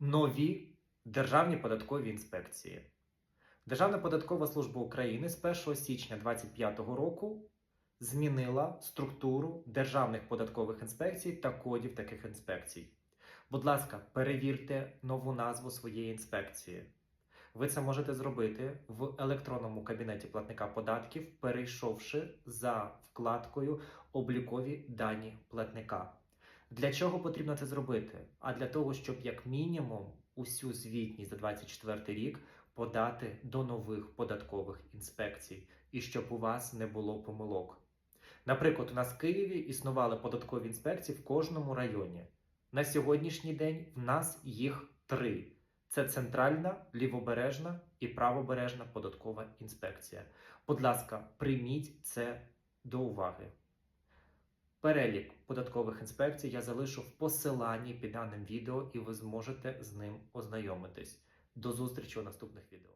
нові державні податкові інспекції. Державна податкова служба України з 1 січня 2025 року змінила структуру державних податкових інспекцій та кодів таких інспекцій. Будь ласка, перевірте нову назву своєї інспекції. Ви це можете зробити в електронному кабінеті платника податків, перейшовши за вкладкою Облікові дані платника. Для чого потрібно це зробити? А для того, щоб як мінімум усю звітність за 24 рік подати до нових податкових інспекцій, і щоб у вас не було помилок. Наприклад, у нас в Києві існували податкові інспекції в кожному районі. На сьогоднішній день в нас їх три: це центральна, лівобережна і правобережна податкова інспекція. Будь ласка, прийміть це до уваги. Перелік податкових інспекцій я залишу в посиланні під даним відео, і ви зможете з ним ознайомитись. До зустрічі у наступних відео.